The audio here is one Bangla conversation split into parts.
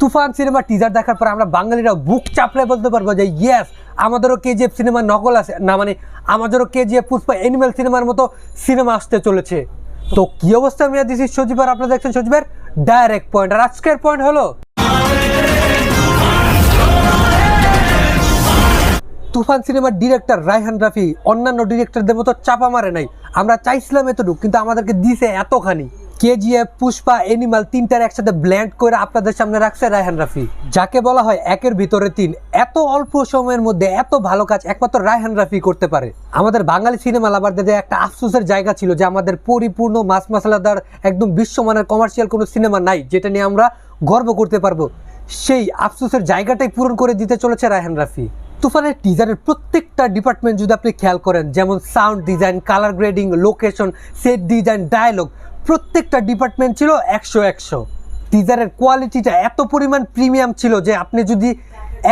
তুফান সিনেমা টিজার দেখার পর আমরা বাঙালিরা বুক চাপড়ে বলতে পারব যে ইয়েস আমাদেরও কেজিএফ সিনেমার নকল আছে। না মানে আমাদেরও কেজিএফ পুষ্পা অ্যানিমেল সিনেমার মতো সিনেমা আসতে চলেছে। তো কি অবস্থা আমি দিস সজীব আর আপনারা দেখছেন সজীবের ডাইরেক্ট পয়েন্ট আর আজকের পয়েন্ট হলো, তুফান সিনেমার ডিরেক্টর রায়হান রাফি অন্যান্য ডিরেক্টরদের মতো চাপা মারে নাই। আমরা চাইছিলাম এতটুকু, কিন্তু আমাদেরকে দিছে এতখানি। কেজিএফ, পুষ্পা এনিমাল তিনটার একসাথে ব্ল্যান্ড করে আপনাদের সামনে রাখছে রায়হান রাফি। যাকে বলা হয় একের ভিতরে তিন। এত অল্প সময়ের মধ্যে এত ভালো কাজ একমাত্র রায়হান রাফি করতে পারে। আমাদের বাঙালি সিনেমা লাভারদের একটা আফসোসের জায়গা ছিল যে আমাদের পরিপূর্ণ মাছ মশলাদার একদম বিশ্বমানের কমার্শিয়াল কোনো সিনেমা নাই, যেটা নিয়ে আমরা গর্ব করতে পারব। সেই আফসোসের জায়গাটাই পূরণ করে দিতে চলেছে রায়হান রাফি। তুফানের টিজারের প্রত্যেকটা ডিপার্টমেন্ট যদি আপনি খেয়াল করেন, যেমন sound design colour grading location set design dialogue প্রত্যেকটা ডিপার্টমেন্ট ছিল একশো একশো। টিজারের কোয়ালিটিটা এত পরিমাণ প্রিমিয়াম ছিল যে আপনি যদি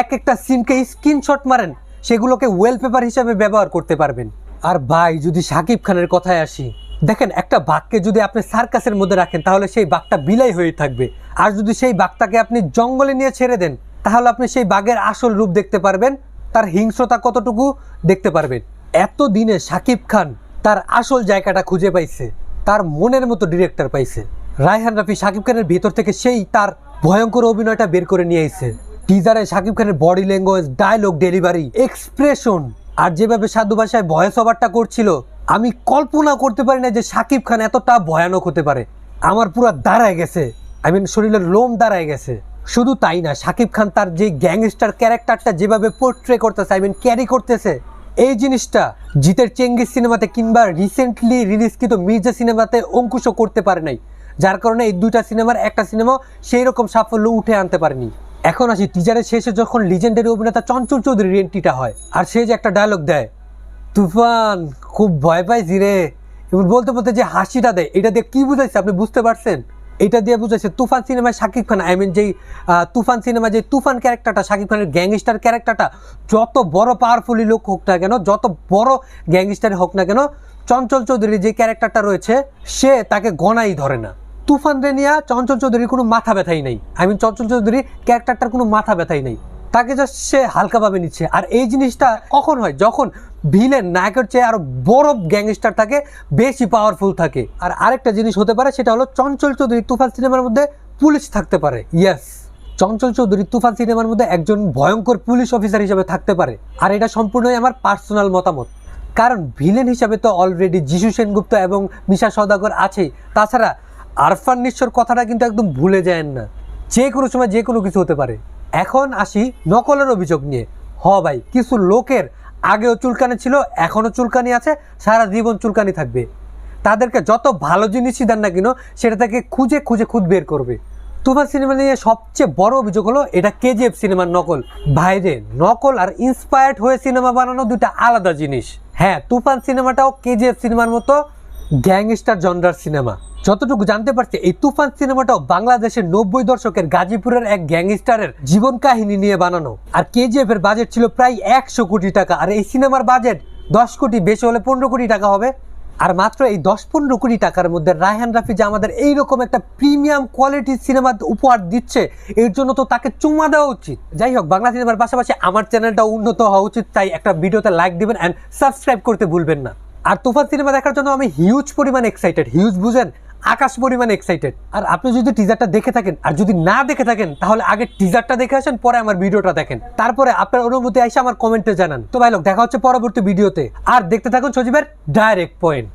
এক একটা সিনকে স্ক্রিনশট মারেন, সেগুলোকে ওয়েলপেপার হিসাবে ব্যবহার করতে পারবেন। আর ভাই, যদি সাকিব খানের কথায় আসি, দেখেন একটা বাঘকে যদি আপনি সার্কাসের মধ্যে রাখেন, তাহলে সেই বাঘটা বিলাই হয়ে থাকবে। আর যদি সেই বাঘটাকে আপনি জঙ্গলে নিয়ে ছেড়ে দেন, তাহলে আপনি সেই বাঘের আসল রূপ দেখতে পারবেন। তার হিংস্রতা কতটুকু দেখতে পারবেন? এত দিনে সাকিব খান তার আসল জায়গাটা খুঁজে পাইছে, তার মনের মতো ডিরেক্টর পাইছে। রায়হান রাফি সাকিব খানের ভেতর থেকে সেই তার ভয়ঙ্কর অভিনয়টা বের করে নিয়ে এসেছে টিজারে সাকিব খানের body language dialogue delivery expression আর যেভাবে সাধু ভাষায় ভয়েস ওভারটা করছিল, আমি কল্পনা করতে পারি না যে সাকিব খান এতটা ভয়ানক হতে পারে। আমার পুরো দাঁড়ায় গেছে। আই মিন শরীরের লোম দাঁড়ায় গেছে। শুধু তাই না, সাকিব খান তার যে গ্যাংস্টার ক্যারেক্টারটা যেভাবে পোর্ট্রে করতেছে আই মিন ক্যারি করতেছে, এই জিনিসটা জিতের চেঙ্গিস সিনেমাতে কিংবা রিসেন্টলি রিলিজকৃত মির্জা সিনেমাতে অঙ্কুশও করতে পারে নাই। যার কারণে এই দুইটা সিনেমার একটা সিনেমা সেই রকম সাফল্য উঠে আনতে পারেনি। এখন আসি টিজারের শেষে যখন লিজেন্ডারি অভিনেতা চঞ্চল চৌধুরীর এন্ট্রিটা হয়, আর সে যে একটা ডায়লগ দেয়, তুফান, খুব ভয় পাইছি রে। এবার বলতে বলতে যে হাসিটা দেয়, এটা দিয়ে কি বুঝাইছে আপনি বুঝতে পারছেন? এটা দিয়ে বুঝেছে তুফান সিনেমায় শাকিব খান আই মিন যেই তুফান সিনেমা যে তুফান ক্যারেক্টারটা, শাকিব খানের গ্যাংস্টার ক্যারেক্টারটা, যত বড় পাওয়ারফুলি লোক হোক না কেন, যত বড় গ্যাংস্টার হোক না কেন, চঞ্চল চৌধুরীর যে ক্যারেক্টারটা রয়েছে, সে তাকে গণাই ধরে না। তুফান রেনিয়া চঞ্চল চৌধুরীর কোনো মাথা ব্যথাই নেই। আই মিন চঞ্চল চৌধুরীর ক্যারেক্টারটার কোনো মাথা ব্যথাই নেই। তাকে জাস্ট সে হালকাভাবে নিচ্ছে। আর এই জিনিসটা কখন হয়? যখন ভিলেন নায়কের চেয়ে আরও বড় গ্যাংস্টার থাকে, বেশি পাওয়ারফুল থাকে। আর আরেকটা জিনিস হতে পারে, সেটা হলো চঞ্চল চৌধুরী তুফান সিনেমার মধ্যে পুলিশ থাকতে পারে। ইয়েস চঞ্চল চৌধুরী তুফান সিনেমার মধ্যে একজন ভয়ঙ্কর পুলিশ অফিসার হিসেবে থাকতে পারে। আর এটা সম্পূর্ণই আমার পার্সোনাল মতামত। কারণ ভিলেন হিসাবে তো অলরেডি যিশু সেনগুপ্ত এবং মিশা সদাগর আছেই। তাছাড়া আরফান নিশ্বর কথাটা কিন্তু একদম ভুলে যায় না। যে কোনো সময় যে কোনো কিছু হতে পারে। এখন আসি নকলের অভিযোগ নিয়ে। হ ভাই, কিছু লোকের আগেও চুলকানি ছিল, এখনও চুলকানি আছে, সারা জীবন চুলকানি থাকবে। তাদেরকে যত ভালো জিনিসই দেন না কেন, সেটা থেকে খুঁজে খুঁজে খুঁজ বের করবে। তুফান সিনেমা নিয়ে সবচেয়ে বড় অভিযোগ হলো, এটা কেজিএফ সিনেমার নকল। বাইরে নকল আর ইন্সপায়ার্ড হয়ে সিনেমা বানানো দুটা আলাদা জিনিস। হ্যাঁ তুফান সিনেমাটাও কেজিএফ সিনেমার মতো গ্যাংস্টার জনরার সিনেমা। যতটুকু জানতে পারছি, এই তুফান সিনেমাটাও বাংলাদেশের নব্বই দশকের গাজীপুরের এক গ্যাংস্টারের জীবন কাহিনী নিয়ে বানানো। আর কেজিএফ এর বাজেট ছিল প্রায় একশো কোটি টাকা। আর এই সিনেমার বাজেট দশ কোটি, বেশি হলে পনেরো কোটি টাকা হবে। আর মাত্র এই দশ পনেরো কোটি টাকার মধ্যে রায়হান রাফি যে আমাদের এইরকম একটা প্রিমিয়াম কোয়ালিটির সিনেমা উপহার দিচ্ছে, এর জন্য তো তাকে চুমা দেওয়া উচিত। যাই হোক, বাংলা সিনেমার পাশাপাশি আমার চ্যানেলটা উন্নত হওয়া উচিত, তাই একটা ভিডিওতে লাইক দিবেন অ্যান্ড সাবস্ক্রাইব করতে ভুলবেন না। আর তুফান সিনেমা দেখার জন্য আমি হিউজ পরিমাণ এক্সাইটেড হিউজ বুঝেন? আকাশ পরিমাণ এক্সাইটেড আর আপনি যদি টিজারটা দেখে থাকেন, আর যদি না দেখে থাকেন, তাহলে আগে টিজারটা দেখে আসেন, পরে আমার ভিডিওটা দেখেন। তারপরে আপনার অনুভূতি এসে আমার কমেন্টে জানান। তো ভাই লোক, দেখা হচ্ছে পরবর্তী ভিডিওতে আর দেখতে থাকুন সজীবের ডাইরেক্ট পয়েন্ট